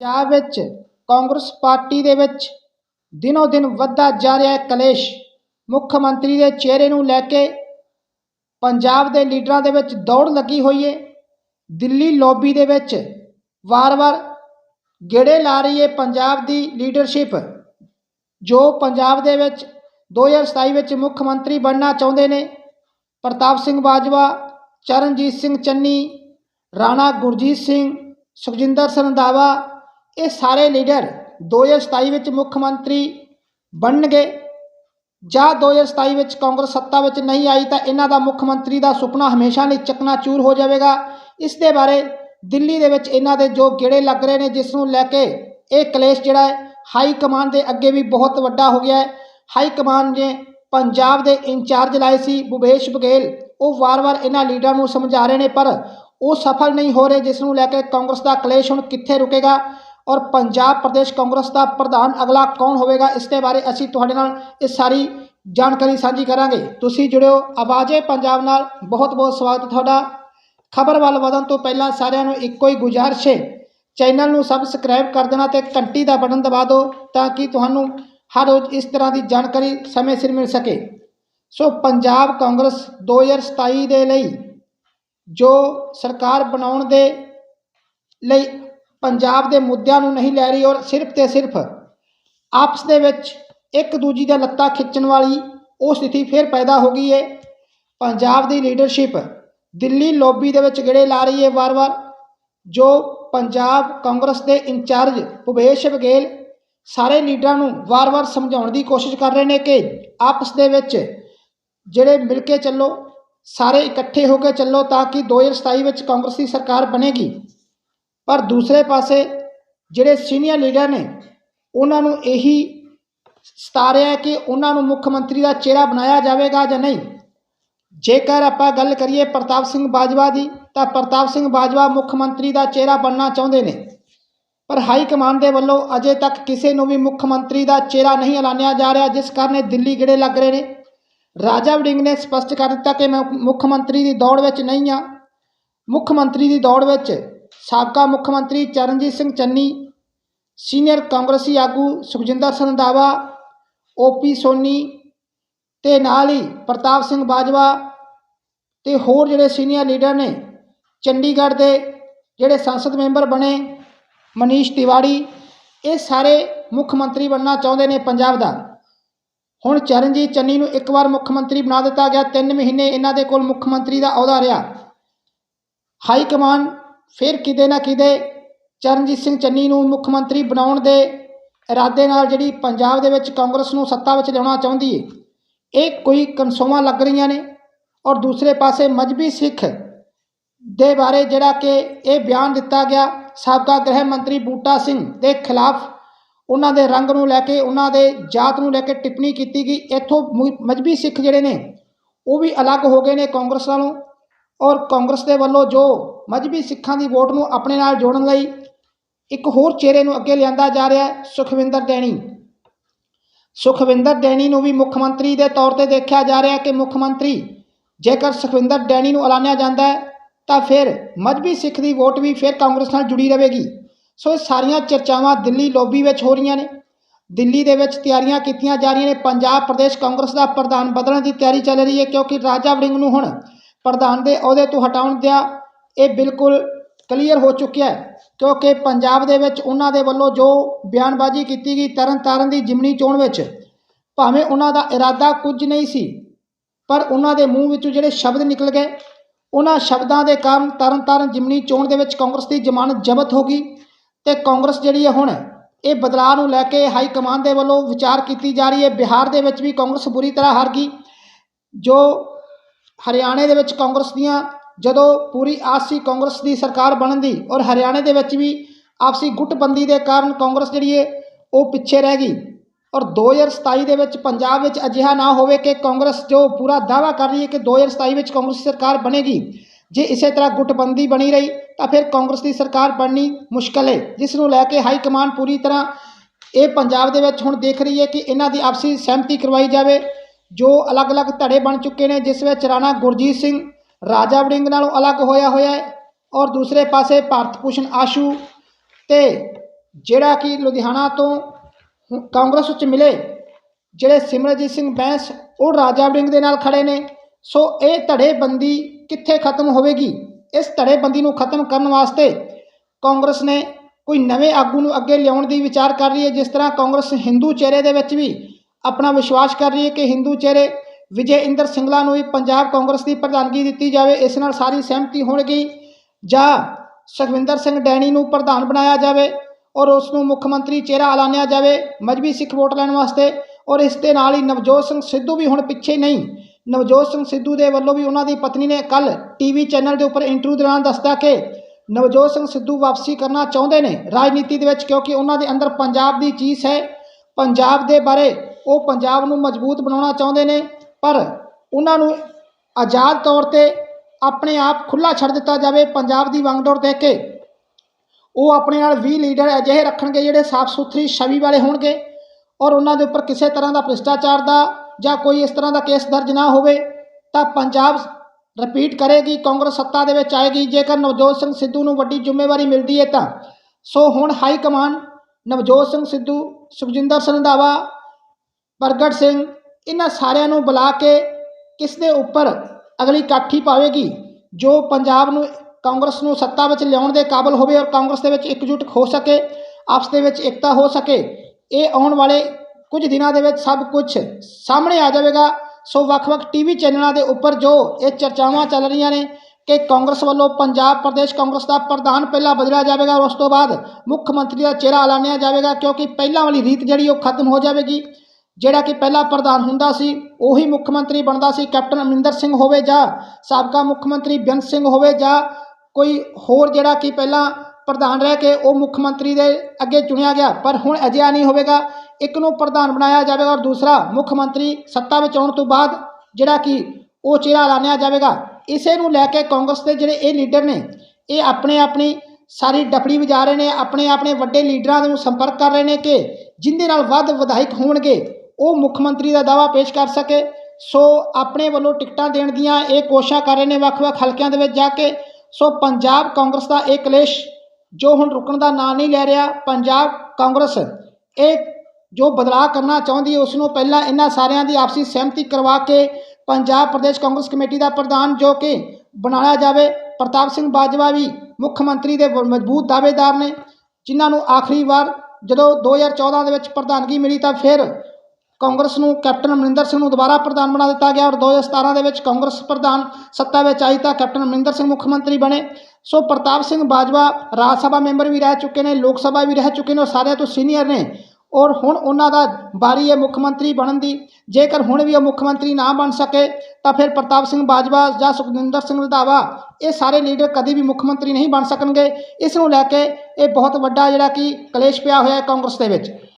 ਪੰਜਾਬ ਵਿੱਚ ਕਾਂਗਰਸ ਪਾਰਟੀ ਦੇ ਵਿੱਚ ਦਿਨੋ ਦਿਨ ਵੱਧਦਾ ਜਾ ਰਿਹਾ ਹੈ ਕਲੇਸ਼। ਮੁੱਖ ਮੰਤਰੀ ਦੇ ਚਿਹਰੇ ਨੂੰ ਲੈ ਕੇ ਪੰਜਾਬ ਦੇ ਲੀਡਰਾਂ ਦੇ ਵਿੱਚ ਦੌੜ ਲੱਗੀ ਹੋਈ ਹੈ ਦਿੱਲੀ ਲੌਬੀ ਦੇ ਵਿੱਚ ਵਾਰ-ਵਾਰ ਗੇੜੇ ਲਾ ਰਹੀ ਹੈ ਪੰਜਾਬ ਦੀ ਲੀਡਰਸ਼ਿਪ, ਜੋ ਪੰਜਾਬ ਦੇ ਵਿੱਚ 2027 ਵਿੱਚ ਮੁੱਖ ਮੰਤਰੀ ਬਣਨਾ ਚਾਹੁੰਦੇ ਨੇ। ਪ੍ਰਤਾਪ ਸਿੰਘ ਬਾਜਵਾ, ਚਰਨਜੀਤ ਸਿੰਘ ਚੰਨੀ, ਰਾਣਾ ਗੁਰਜੀਤ ਸਿੰਘ, ਸੁਖਜਿੰਦਰ ਸਿੰਘ ਇਹ ਸਾਰੇ ਲੀਡਰ 2027 ਵਿੱਚ ਮੁੱਖ ਮੰਤਰੀ ਬਣਨਗੇ। ਜਾਂ 2027 ਵਿੱਚ ਕਾਂਗਰਸ ਸੱਤਾ ਵਿੱਚ ਨਹੀਂ ਆਈ ਤਾਂ ਇਹਨਾਂ ਦਾ ਮੁੱਖ ਮੰਤਰੀ ਦਾ ਸੁਪਨਾ ਹਮੇਸ਼ਾ ਲਈ ਚਕਨਾਚੂਰ ਹੋ ਜਾਵੇਗਾ। ਇਸ ਦੇ ਬਾਰੇ ਦਿੱਲੀ ਦੇ ਵਿੱਚ ਇਹਨਾਂ ਦੇ ਜੋ ਗੇੜੇ ਲੱਗ ਰਹੇ ਨੇ, ਜਿਸ ਨੂੰ ਲੈ ਕੇ ਇਹ ਕਲੇਸ਼ ਜਿਹੜਾ ਹੈ, ਹਾਈ ਕਮਾਂਡ ਦੇ ਅੱਗੇ ਵੀ ਬਹੁਤ ਵੱਡਾ ਹੋ ਗਿਆ ਹੈ। ਹਾਈ ਕਮਾਂਡ ਨੇ ਪੰਜਾਬ ਦੇ ਇੰਚਾਰਜ ਲਾਏ ਸੀ ਭੁਪੇਸ਼ ਬਘੇਲ। ਉਹ ਵਾਰ-ਵਾਰ ਇਹਨਾਂ ਲੀਡਰਾਂ ਨੂੰ ਸਮਝਾ ਰਹੇ ਨੇ, ਪਰ ਉਹ ਸਫਲ ਨਹੀਂ ਹੋ ਰਹੇ, ਜਿਸ ਨੂੰ ਲੈ ਕੇ ਕਾਂਗਰਸ ਦਾ ਕਲੇਸ਼ ਹੁਣ ਕਿੱਥੇ ਰੁਕੇਗਾ? ਔਰ ਪੰਜਾਬ ਪ੍ਰਦੇਸ਼ ਕਾਂਗਰਸ ਦਾ ਪ੍ਰਧਾਨ ਅਗਲਾ ਕੌਣ ਹੋਵੇਗਾ, ਇਸ ਦੇ ਬਾਰੇ ਅਸੀਂ ਤੁਹਾਡੇ ਨਾਲ ਇਹ ਸਾਰੀ ਜਾਣਕਾਰੀ ਸਾਂਝੀ ਕਰਾਂਗੇ। ਤੁਸੀਂ ਜੁੜਿਓ ਆਵਾਜ਼ੇ ਪੰਜਾਬ ਨਾਲ। ਬਹੁਤ ਬਹੁਤ ਸਵਾਗਤ ਤੁਹਾਡਾ। ਖਬਰ ਵੱਲ ਵਧਣ ਤੋਂ ਪਹਿਲਾਂ ਸਾਰਿਆਂ ਨੂੰ ਇੱਕੋ ਹੀ ਗੁਜ਼ਾਰਿਸ਼ ਹੈ ਚੈਨਲ ਨੂੰ ਸਬਸਕ੍ਰਾਈਬ ਕਰ ਦੇਣਾ ਤੇ ਘੰਟੀ ਦਾ ਬਟਨ ਦਬਾ ਦਿਓ ਤਾਂ ਕਿ ਤੁਹਾਨੂੰ ਹਰ ਰੋਜ਼ ਇਸ ਤਰ੍ਹਾਂ ਦੀ ਜਾਣਕਾਰੀ ਸਮੇਂ ਸਿਰ ਮਿਲ ਸਕੇ। ਸੋ ਪੰਜਾਬ ਕਾਂਗਰਸ 2027 ਦੇ ਲਈ ਜੋ ਸਰਕਾਰ ਬਣਾਉਣ ਦੇ ਲਈ ਪੰਜਾਬ ਦੇ ਮੁੱਦਿਆਂ ਨੂੰ ਨਹੀਂ ਲੈ ਰਹੀ ਔਰ ਸਿਰਫ ਤੇ ਸਿਰਫ ਆਪਸ ਦੇ ਵਿੱਚ ਇੱਕ ਦੂਜੀ ਦਾ ਲੱਤਾਂ ਖਿੱਚਣ ਵਾਲੀ ਉਹ ਸਥਿਤੀ ਫਿਰ ਪੈਦਾ ਹੋ ਗਈ ਹੈ ਪੰਜਾਬ ਦੀ ਲੀਡਰਸ਼ਿਪ ਦਿੱਲੀ ਲੌਬੀ ਦੇ ਵਿੱਚ ਗੇੜੇ ਲਾ ਰਹੀ ਹੈ ਵਾਰ-ਵਾਰ, ਜੋ ਪੰਜਾਬ ਕਾਂਗਰਸ ਦੇ ਇੰਚਾਰਜ ਭੁਪੇਸ਼ ਬਘੇਲ ਸਾਰੇ ਲੀਡਰਾਂ ਨੂੰ ਵਾਰ-ਵਾਰ ਸਮਝਾਉਣ ਦੀ ਕੋਸ਼ਿਸ਼ ਕਰ ਰਹੇ ਨੇ ਕਿ ਆਪਸ ਦੇ ਵਿੱਚ ਜਿਹੜੇ ਮਿਲ ਕੇ ਚੱਲੋ, ਸਾਰੇ ਇਕੱਠੇ ਹੋ ਕੇ ਚੱਲੋ ਤਾਂ ਕਿ 2027 ਵਿੱਚ ਕਾਂਗਰਸ ਦੀ ਸਰਕਾਰ ਬਣੇਗੀ। ਪਰ ਦੂਸਰੇ ਪਾਸੇ ਜਿਹੜੇ ਸੀਨੀਅਰ ਲੀਡਰ ਨੇ, ਉਹਨਾਂ ਨੂੰ ਇਹੀ ਸਤਾ ਰਿਹਾ ਕਿ ਉਹਨਾਂ ਨੂੰ ਮੁੱਖ ਮੰਤਰੀ ਦਾ ਚਿਹਰਾ ਬਣਾਇਆ ਜਾਵੇਗਾ ਜਾਂ ਨਹੀਂ। ਜੇਕਰ ਆਪਾਂ ਗੱਲ ਕਰੀਏ ਪ੍ਰਤਾਪ ਸਿੰਘ ਬਾਜਵਾ ਦੀ, ਤਾਂ ਪ੍ਰਤਾਪ ਸਿੰਘ ਬਾਜਵਾ ਮੁੱਖ ਮੰਤਰੀ ਦਾ ਚਿਹਰਾ ਬਣਨਾ ਚਾਹੁੰਦੇ ਨੇ। ਪਰ ਹਾਈ ਕਮਾਂਡ ਦੇ ਵੱਲੋਂ ਅਜੇ ਤੱਕ ਕਿਸੇ ਨੂੰ ਵੀ ਮੁੱਖ ਮੰਤਰੀ ਦਾ ਚਿਹਰਾ ਨਹੀਂ ਐਲਾਨਿਆ ਜਾ ਰਿਹਾ, ਜਿਸ ਕਾਰਨ ਇਹ ਦਿੱਲੀ ਗੇੜੇ ਲੱਗ ਰਹੇ ਨੇ। ਰਾਜਾ ਵੜਿੰਗ ਨੇ ਸਪਸ਼ਟ ਕਰ ਦਿੱਤਾ ਕਿ ਮੈਂ ਮੁੱਖ ਮੰਤਰੀ ਦੀ ਦੌੜ ਵਿੱਚ ਨਹੀਂ ਆ ਮੁੱਖ ਮੰਤਰੀ ਦੀ ਦੌੜ ਵਿੱਚ ਸਾਬਕਾ ਮੁੱਖ ਮੰਤਰੀ ਚਰਨਜੀਤ ਸਿੰਘ ਚੰਨੀ, ਸੀਨੀਅਰ ਕਾਂਗਰਸੀ ਆਗੂ ਸੁਖਜਿੰਦਰ ਸਿੰਘ ਰੰਧਾਵਾ ਓਪੀ ਸੋਨੀ ਤੇ ਨਾਲ ਹੀ ਪ੍ਰਤਾਪ ਸਿੰਘ ਬਾਜਵਾ ਤੇ ਹੋਰ ਜਿਹੜੇ ਸੀਨੀਅਰ ਲੀਡਰ ਨੇ ਚੰਡੀਗੜ੍ਹ ਦੇ ਜਿਹੜੇ ਸੰਸਦ ਮੈਂਬਰ ਬਣੇ ਮਨੀਸ਼ ਤਿਵਾੜੀ, ਇਹ ਸਾਰੇ ਮੁੱਖ ਮੰਤਰੀ ਬਣਨਾ ਚਾਹੁੰਦੇ ਨੇ ਪੰਜਾਬ ਦਾ। ਹੁਣ ਚਰਨਜੀਤ ਚੰਨੀ ਨੂੰ ਇੱਕ ਵਾਰ ਮੁੱਖ ਮੰਤਰੀ ਬਣਾ ਦਿੱਤਾ ਗਿਆ 3 ਮਹੀਨੇ ਇਹਨਾਂ ਦੇ ਕੋਲ ਮੁੱਖ ਮੰਤਰੀ ਦਾ ਅਹੁਦਾ ਰਿਹਾ। ਹਾਈ ਕਮਾਂਡ ਫਿਰ ਕਿਤੇ ਨਾ ਕਿਤੇ ਚਰਨਜੀਤ ਸਿੰਘ ਚੰਨੀ ਨੂੰ ਮੁੱਖ ਮੰਤਰੀ ਬਣਾਉਣ ਦੇ ਇਰਾਦੇ ਨਾਲ ਜਿਹੜੀ ਪੰਜਾਬ ਦੇ ਵਿੱਚ ਕਾਂਗਰਸ ਨੂੰ ਸੱਤਾ ਵਿੱਚ ਲਿਆਉਣਾ ਚਾਹੁੰਦੀ ਹੈ ਇਹ ਕੋਈ ਕਨਸੋਵਾਂ ਲੱਗ ਰਹੀਆਂ ਨੇ। ਔਰ ਦੂਸਰੇ ਪਾਸੇ ਮਜਬੀ ਸਿੱਖ ਦੇ ਬਾਰੇ ਜਿਹੜਾ ਕਿ ਇਹ ਬਿਆਨ ਦਿੱਤਾ ਗਿਆ, ਸਾਬਕਾ ਗ੍ਰਹਿ ਮੰਤਰੀ ਬੂਟਾ ਸਿੰਘ ਦੇ ਖਿਲਾਫ ਉਹਨਾਂ ਦੇ ਰੰਗ ਨੂੰ ਲੈ ਕੇ, ਉਹਨਾਂ ਦੇ ਜਾਤ ਨੂੰ ਲੈ ਕੇ ਟਿੱਪਣੀ ਕੀਤੀ ਗਈ। ਇੱਥੋਂ ਮੁ- ਮਜਬੀ ਸਿੱਖ ਜਿਹੜੇ ਨੇ, ਉਹ ਵੀ ਅਲੱਗ ਹੋ ਗਏ ਨੇ ਕਾਂਗਰਸ ਨਾਲੋਂ। ਔਰ ਕਾਂਗਰਸ ਦੇ ਵੱਲੋਂ ਜੋ ਮਜਬੀ ਸਿੱਖਾਂ ਦੀ ਵੋਟ ਨੂੰ ਆਪਣੇ ਨਾਲ ਜੋੜਨ ਲਈ ਇੱਕ ਹੋਰ ਚਿਹਰੇ ਨੂੰ ਅੱਗੇ ਲਿਆਂਦਾ ਜਾ ਰਿਹਾ ਹੈ, ਸੁਖਵਿੰਦਰ ਡੈਣੀ। ਸੁਖਵਿੰਦਰ ਡੈਣੀ ਨੂੰ ਵੀ ਮੁੱਖ ਮੰਤਰੀ ਦੇ ਤੌਰ ਤੇ ਦੇਖਿਆ ਜਾ ਰਿਹਾ ਕਿ ਮੁੱਖ ਮੰਤਰੀ ਜੇਕਰ ਸੁਖਵਿੰਦਰ ਡੈਣੀ ਨੂੰ ਐਲਾਨਿਆ ਜਾਂਦਾ ਹੈ, ਤਾਂ ਫਿਰ ਮਜਬੀ ਸਿੱਖ ਦੀ ਵੋਟ ਵੀ ਫਿਰ ਕਾਂਗਰਸ ਨਾਲ ਜੁੜੀ ਰਹੇਗੀ। ਸੋ ਇਹ ਸਾਰੀਆਂ ਚਰਚਾਵਾਂ ਦਿੱਲੀ ਲੋਬੀ ਵਿੱਚ ਹੋ ਰਹੀਆਂ ਨੇ। ਦਿੱਲੀ ਦੇ ਵਿੱਚ ਤਿਆਰੀਆਂ ਕੀਤੀਆਂ ਜਾ ਰਹੀਆਂ ਨੇ। ਪੰਜਾਬ ਪ੍ਰਦੇਸ਼ ਕਾਂਗਰਸ ਦਾ ਪ੍ਰਧਾਨ ਬਦਲਣ ਦੀ ਤਿਆਰੀ ਚੱਲ ਰਹੀ ਹੈ, ਕਿਉਂਕਿ ਰਾਜਾ ਵੜਿੰਗ ਨੂੰ ਹੁਣ ਪ੍ਰਧਾਨ ਦੇ ਅਹੁਦੇ ਤੋਂ ਹਟਾਉਣ ਦਾ ਇਹ ਬਿਲਕੁਲ ਕਲੀਅਰ ਹੋ ਚੁੱਕਿਆ ਹੈ, ਕਿਉਂਕਿ ਪੰਜਾਬ ਦੇ ਵਿੱਚ ਉਹਨਾਂ ਦੇ ਵੱਲੋਂ ਜੋ ਬਿਆਨਬਾਜ਼ੀ ਕੀਤੀ ਗਈ ਤਰਨ ਤਾਰਨ ਦੀ ਜਿਮਨੀ ਚੋਣ ਵਿੱਚ, ਭਾਵੇਂ ਉਹਨਾਂ ਦਾ ਇਰਾਦਾ ਕੁਝ ਨਹੀਂ ਸੀ, ਪਰ ਉਹਨਾਂ ਦੇ ਮੂੰਹ ਵਿੱਚੋਂ ਜਿਹੜੇ ਸ਼ਬਦ ਨਿਕਲ ਗਏ, ਉਹਨਾਂ ਸ਼ਬਦਾਂ ਦੇ ਕਾਰਨ ਤਰਨਤਾਰਨ ਜਿਮਨੀ ਚੋਣ ਦੇ ਵਿੱਚ ਕਾਂਗਰਸ ਦੀ ਜ਼ਮਾਨਤ ਜ਼ਬਤ ਹੋ ਗਈ ਤੇ ਕਾਂਗਰਸ ਜਿਹੜੀ ਹੈ ਹੁਣ ਇਹ ਬਦਲਾਅ ਨੂੰ ਲੈ ਕੇ ਹਾਈ ਕਮਾਂਡ ਦੇ ਵੱਲੋਂ ਵਿਚਾਰ ਕੀਤੀ ਜਾ ਰਹੀ ਹੈ। ਬਿਹਾਰ ਦੇ ਵਿੱਚ ਵੀ ਕਾਂਗਰਸ ਬੁਰੀ ਤਰ੍ਹਾਂ ਹਾਰ ਗਈ, ਜੋ ਹਰਿਆਣੇ ਦੇ ਵਿੱਚ ਕਾਂਗਰਸ ਦੀਆਂ ਜਦੋਂ ਪੂਰੀ ਆਸ ਸੀ ਕਾਂਗਰਸ ਦੀ ਸਰਕਾਰ ਬਣਨ ਦੀ ਔਰ ਹਰਿਆਣੇ ਦੇ ਵਿੱਚ ਵੀ ਆਪਸੀ ਗੁੱਟਬੰਦੀ ਦੇ ਕਾਰਨ ਕਾਂਗਰਸ ਜਿਹੜੀ ਹੈ ਉਹ ਪਿੱਛੇ ਰਹਿ ਗਈ। ਔਰ 2027 ਦੇ ਵਿੱਚ ਪੰਜਾਬ ਵਿੱਚ ਅਜਿਹਾ ਨਾ ਹੋਵੇ ਕਿ ਕਾਂਗਰਸ ਜੋ ਪੂਰਾ ਦਾਅਵਾ ਕਰ ਰਹੀ ਹੈ ਕਿ 2027 ਵਿੱਚ ਕਾਂਗਰਸ ਦੀ ਸਰਕਾਰ ਬਣੇਗੀ, ਜੇ ਇਸੇ ਤਰ੍ਹਾਂ ਗੁੱਟਬੰਦੀ ਬਣੀ ਰਹੀ, ਤਾਂ ਫਿਰ ਕਾਂਗਰਸ ਦੀ ਸਰਕਾਰ ਬਣਨੀ ਮੁਸ਼ਕਲ ਹੈ ਜਿਸ ਨੂੰ ਲੈ ਕੇ ਹਾਈ ਕਮਾਂਡ ਪੂਰੀ ਤਰ੍ਹਾਂ ਇਹ ਪੰਜਾਬ ਦੇ ਵਿੱਚ ਹੁਣ ਦੇਖ ਰਹੀ ਹੈ ਕਿ ਇਹਨਾਂ ਦੀ ਆਪਸੀ ਸਹਿਮਤੀ ਕਰਵਾਈ ਜਾਵੇ, ਜੋ ਅਲੱਗ-ਅਲੱਗ ਧੜੇ ਬਣ ਚੁੱਕੇ ਨੇ, ਜਿਸ ਵਿੱਚ ਰਾਣਾ ਗੁਰਜੀਤ ਸਿੰਘ ਰਾਜਾ ਵੜਿੰਗ ਨਾਲੋਂ ਅਲੱਗ ਹੋਇਆ ਹੋਇਆ ਹੈ ਔਰ ਦੂਸਰੇ ਪਾਸੇ ਭਾਰਤ ਭੂਸ਼ਣ ਆਸ਼ੂ ਤੇ ਜਿਹੜਾ ਕਿ ਲੁਧਿਆਣਾ ਤੋਂ ਕਾਂਗਰਸ ਵਿੱਚ ਮਿਲੇ, ਜਿਹੜੇ ਸਿਮਰਜੀਤ ਸਿੰਘ ਬੈਂਸ ਉਹ ਰਾਜਾ ਵੜਿੰਗ ਦੇ ਨਾਲ ਖੜੇ ਨੇ। ਸੋ ਇਹ ਧੜੇਬੰਦੀ ਕਿੱਥੇ ਖਤਮ ਹੋਵੇਗੀ? ਇਸ ਧੜੇਬੰਦੀ ਨੂੰ ਖਤਮ ਕਰਨ ਵਾਸਤੇ ਕਾਂਗਰਸ ਨੇ ਕੋਈ ਨਵੇਂ ਆਗੂ ਨੂੰ ਅੱਗੇ ਲਿਆਉਣ ਦੀ ਵਿਚਾਰ ਕਰ ਰਹੀ ਹੈ, ਜਿਸ ਤਰ੍ਹਾਂ ਕਾਂਗਰਸ ਹਿੰਦੂ ਚਿਹਰੇ ਦੇ ਵਿੱਚ ਵੀ ਆਪਣਾ ਵਿਸ਼ਵਾਸ ਕਰ ਰਹੀ ਹੈ ਕਿ ਹਿੰਦੂ ਚਿਹਰੇ ਵਿਜੇ ਇੰਦਰ ਸਿੰਗਲਾ ਨੂੰ ਵੀ ਪੰਜਾਬ ਕਾਂਗਰਸ ਦੀ ਪ੍ਰਧਾਨਗੀ ਦਿੱਤੀ ਜਾਵੇ, ਇਸ ਨਾਲ ਸਾਰੀ ਸਹਿਮਤੀ ਹੋਣਗੀ। ਜਾਂ ਸੁਖਵਿੰਦਰ ਸਿੰਘ ਡੈਣੀ ਨੂੰ ਪ੍ਰਧਾਨ ਬਣਾਇਆ ਜਾਵੇ ਔਰ ਉਸ ਨੂੰ ਮੁੱਖ ਮੰਤਰੀ ਚਿਹਰਾ ਐਲਾਨਿਆ ਜਾਵੇ ਮਜਬੀ ਸਿੱਖ ਵੋਟ ਲੈਣ ਵਾਸਤੇ ਔਰ ਇਸ ਦੇ ਨਾਲ ਹੀ ਨਵਜੋਤ ਸਿੰਘ ਸਿੱਧੂ ਵੀ ਹੁਣ ਪਿੱਛੇ ਨਹੀਂ। ਨਵਜੋਤ ਸਿੰਘ ਸਿੱਧੂ ਦੇ ਵੱਲੋਂ ਵੀ ਉਹਨਾਂ ਦੀ ਪਤਨੀ ਨੇ ਕੱਲ ਟੀਵੀ ਚੈਨਲ ਦੇ ਉੱਪਰ ਇੰਟਰਵਿਊ ਦੌਰਾਨ ਦੱਸਦਾ ਕਿ ਨਵਜੋਤ ਸਿੰਘ ਸਿੱਧੂ ਵਾਪਸੀ ਕਰਨਾ ਚਾਹੁੰਦੇ ਨੇ ਰਾਜਨੀਤੀ ਦੇ ਵਿੱਚ ਕਿਉਂਕਿ ਉਹਨਾਂ ਦੇ ਅੰਦਰ ਪੰਜਾਬ ਦੀ ਚੀਜ਼ ਹੈ। ਪੰਜਾਬ ਦੇ ਬਾਰੇ ਉਹ ਪੰਜਾਬ ਨੂੰ ਮਜ਼ਬੂਤ ਬਣਾਉਣਾ ਚਾਹੁੰਦੇ ਨੇ ਪਰ ਉਹਨਾਂ ਨੂੰ ਆਜ਼ਾਦ ਤੌਰ ਤੇ ਆਪਣੇ ਆਪ ਖੁੱਲਾ ਛੱਡ ਦਿੱਤਾ ਜਾਵੇ ਪੰਜਾਬ ਦੀ ਵੰਗਡੋਰ ਦੇ ਕੇ। ਉਹ ਆਪਣੇ ਨਾਲ 20 ਲੀਡਰ ਅਜਿਹੇ ਰੱਖਣਗੇ ਜਿਹੜੇ ਸਾਫ਼ ਸੁਥਰੀ ਛਵੀ ਵਾਲੇ ਹੋਣਗੇ ਔਰ ਉਹਨਾਂ ਦੇ ਉੱਪਰ ਕਿਸੇ ਤਰ੍ਹਾਂ ਦਾ ਭ੍ਰਿਸ਼ਟਾਚਾਰ ਦਾ ਜਾਂ ਕੋਈ ਇਸ ਤਰ੍ਹਾਂ ਦਾ ਕੇਸ ਦਰਜ ਨਾ ਹੋਵੇ ਤਾਂ ਪੰਜਾਬ ਰਿਪੀਟ ਕਰੇਗੀ, ਕਾਂਗਰਸ ਸੱਤਾ ਦੇ ਵਿੱਚ ਆਏਗੀ, ਜੇਕਰ ਨਵਜੋਤ ਸਿੰਘ ਸਿੱਧੂ ਨੂੰ ਵੱਡੀ ਜ਼ਿੰਮੇਵਾਰੀ ਮਿਲਦੀ ਹੈ ਤਾਂ। ਸੋ ਹੁਣ ਹਾਈ ਕਮਾਨ ਨਵਜੋਤ ਸਿੰਘ ਸਿੱਧੂ, ਸੁਖਜਿੰਦਰ ਸਿੰਘ ਰੰਧਾਵਾ ਪ੍ਰਗਟ ਸਿੰਘ ਇਹਨਾਂ ਸਾਰਿਆਂ ਨੂੰ ਬੁਲਾ ਕੇ ਕਿਸ ਦੇ ਉੱਪਰ ਅਗਲੀ ਕਾਠੀ ਪਾਵੇਗੀ, ਜੋ ਪੰਜਾਬ ਨੂੰ, ਕਾਂਗਰਸ ਨੂੰ ਸੱਤਾ ਵਿੱਚ ਲਿਆਉਣ ਦੇ ਕਾਬਿਲ ਹੋਵੇ ਔਰ ਕਾਂਗਰਸ ਦੇ ਵਿੱਚ ਇਕਜੁੱਟ ਹੋ ਸਕੇ, ਆਪਸ ਦੇ ਵਿੱਚ ਏਕਤਾ ਹੋ ਸਕੇ, ਇਹ ਆਉਣ ਵਾਲੇ ਕੁਝ ਦਿਨਾਂ ਦੇ ਵਿੱਚ ਸਭ ਕੁਝ ਸਾਹਮਣੇ ਆ ਜਾਵੇਗਾ। ਸੋ ਵੱਖ-ਵੱਖ ਟੀਵੀ ਚੈਨਲਾਂ ਦੇ ਉੱਪਰ ਜੋ ਇਹ ਚਰਚਾਵਾਂ ਚੱਲ ਰਹੀਆਂ ਨੇ ਕਿ ਕਾਂਗਰਸ ਵੱਲੋਂ ਪੰਜਾਬ ਪ੍ਰਦੇਸ਼ ਕਾਂਗਰਸ ਦਾ ਪ੍ਰਧਾਨ ਪਹਿਲਾਂ ਬਦਲਿਆ ਜਾਵੇਗਾ ਔਰ ਉਸ ਤੋਂ ਬਾਅਦ ਮੁੱਖ ਮੰਤਰੀ ਦਾ ਚਿਹਰਾ ਐਲਾਨਿਆ ਜਾਵੇਗਾ, ਕਿਉਂਕਿ ਪਹਿਲਾਂ ਵਾਲੀ ਰੀਤ ਜਿਹੜੀ ਉਹ ਖਤਮ ਹੋ ਜਾਵੇਗੀ। ਜਿਹੜਾ ਕਿ ਪਹਿਲਾ ਪ੍ਰਧਾਨ ਹੁੰਦਾ ਸੀ, ਉਹੀ ਮੁੱਖ ਮੰਤਰੀ ਬਣਦਾ ਸੀ, ਕੈਪਟਨ ਅਮਰਿੰਦਰ ਸਿੰਘ ਹੋਵੇ ਜਾਂ ਸਾਬਕਾ ਮੁੱਖ ਮੰਤਰੀ ਬੇਅੰਤ ਸਿੰਘ ਹੋਵੇ ਜਾਂ ਕੋਈ ਹੋਰ ਜਿਹੜਾ ਕਿ ਪਹਿਲਾਂ ਪ੍ਰਧਾਨ ਰਹਿ ਕੇ ਉਹ ਮੁੱਖ ਮੰਤਰੀ ਦੇ ਅੱਗੇ ਚੁਣਿਆ ਗਿਆ। ਪਰ ਹੁਣ ਅਜਿਹਾ ਨਹੀਂ ਹੋਵੇਗਾ। ਇੱਕ ਨੂੰ ਪ੍ਰਧਾਨ ਬਣਾਇਆ ਜਾਵੇਗਾ ਔਰ ਦੂਸਰਾ ਮੁੱਖ ਮੰਤਰੀ ਸੱਤਾ ਵਿੱਚ ਆਉਣ ਤੋਂ ਬਾਅਦ ਜਿਹੜਾ ਕਿ ਉਹ ਚਿਹਰਾ ਐਲਾਨਿਆ ਜਾਵੇਗਾ। ਇਸੇ ਨੂੰ ਲੈ ਕੇ ਕਾਂਗਰਸ ਦੇ ਜਿਹੜੇ ਇਹ ਲੀਡਰ ਨੇ, ਇਹ ਆਪਣੇ ਆਪਣੀ ਸਾਰੀ ਡਫੜੀ ਵਜਾ ਰਹੇ ਨੇ, ਆਪਣੇ ਆਪਣੇ ਵੱਡੇ ਲੀਡਰਾਂ ਨੂੰ ਸੰਪਰਕ ਕਰ ਰਹੇ ਨੇ ਕਿ ਜਿੰਦੇ ਨਾਲ ਵੱਧ ਵਿਧਾਇਕ ਹੋਣਗੇ। ਉਹ ਮੁੱਖ ਮੰਤਰੀ ਦਾ ਦਾਵਾ ਪੇਸ਼ ਕਰ ਸਕੇ। ਸੋ ਆਪਣੇ ਵੱਲੋਂ ਟਿਕਟਾਂ ਦੇਣ ਦੀਆਂ ਇਹ ਕੋਸ਼ਿਸ਼ਾਂ ਕਰ ਰਹੇ ਨੇ ਵੱਖ-ਵੱਖ ਹਲਕਿਆਂ ਦੇ ਵਿੱਚ ਜਾ ਕੇ। ਸੋ ਪੰਜਾਬ ਕਾਂਗਰਸ ਦਾ ਇਹ ਕਲੇਸ਼ ਜੋ ਹੁਣ ਰੁਕਣ ਦਾ ਨਾਂ ਨਹੀਂ ਲੈ ਰਿਹਾ, ਪੰਜਾਬ ਕਾਂਗਰਸ ਇਹ ਜੋ ਬਦਲਾਅ ਕਰਨਾ ਚਾਹੁੰਦੀ ਹੈ ਉਸ ਨੂੰ ਪਹਿਲਾਂ ਇਹਨਾਂ ਸਾਰਿਆਂ ਦੀ ਆਪਸੀ ਸਹਿਮਤੀ ਕਰਵਾ ਕੇ ਪੰਜਾਬ ਪ੍ਰਦੇਸ਼ ਕਾਂਗਰਸ ਕਮੇਟੀ ਦਾ ਪ੍ਰਧਾਨ ਜੋ ਕਿ ਬਣਾਇਆ ਜਾਵੇ, ਪ੍ਰਤਾਪ ਸਿੰਘ ਬਾਜਵਾ ਵੀ ਮੁੱਖ ਮੰਤਰੀ ਦੇ ਮਜ਼ਬੂਤ ਦਾਅਵੇਦਾਰ ਨੇ, ਜਿਨ੍ਹਾਂ ਨੂੰ ਆਖਰੀ ਵਾਰ ਜਦੋਂ 2014 ਦੇ ਵਿੱਚ ਪ੍ਰਧਾਨਗੀ ਮਿਲੀ ਤਾਂ ਫਿਰ ਕਾਂਗਰਸ ਨੂੰ ਕੈਪਟਨ ਅਮਰਿੰਦਰ ਸਿੰਘ ਨੂੰ ਦੁਬਾਰਾ ਪ੍ਰਧਾਨ ਬਣਾ ਦਿੱਤਾ ਗਿਆ ਔਰ 2017 ਦੇ ਵਿੱਚ ਕਾਂਗਰਸ ਪ੍ਰਧਾਨ ਸੱਤਾ ਵਿੱਚ ਆਈ ਤਾਂ ਕੈਪਟਨ ਅਮਰਿੰਦਰ ਸਿੰਘ ਮੁੱਖ ਮੰਤਰੀ ਬਣੇ। ਸੋ ਪ੍ਰਤਾਪ ਸਿੰਘ ਬਾਜਵਾ ਰਾਜ ਸਭਾ ਮੈਂਬਰ ਵੀ ਰਹਿ ਚੁੱਕੇ ਨੇ, ਲੋਕ ਸਭਾ ਵੀ ਰਹਿ ਚੁੱਕੇ ਨੇ ਔਰ ਸਾਰਿਆਂ ਤੋਂ ਸੀਨੀਅਰ ਨੇ। ਔਰ ਹੁਣ ਉਹਨਾਂ ਦਾ ਬਾਰੀ ਹੈ ਮੁੱਖ ਮੰਤਰੀ ਬਣਨ ਦੀ, ਜੇਕਰ ਹੁਣ ਵੀ ਉਹ ਮੁੱਖ ਮੰਤਰੀ ਨਾ ਬਣ ਸਕੇ, ਤਾਂ ਫਿਰ ਪ੍ਰਤਾਪ ਸਿੰਘ ਬਾਜਵਾ ਜਾਂ ਸੁਖਜਿੰਦਰ ਸਿੰਘ ਰੰਧਾਵਾ ਇਹ ਸਾਰੇ ਲੀਡਰ ਕਦੇ ਵੀ ਮੁੱਖ ਮੰਤਰੀ ਨਹੀਂ ਬਣ ਸਕਣਗੇ। ਇਸ ਨੂੰ ਲੈ ਕੇ ਇਹ ਬਹੁਤ ਵੱਡਾ ਜਿਹੜਾ ਕਿ ਕਲੇਸ਼ ਪਿਆ ਹੋਇਆ ਹੈ ਕਾਂਗਰਸ ਦੇ ਵਿੱਚ।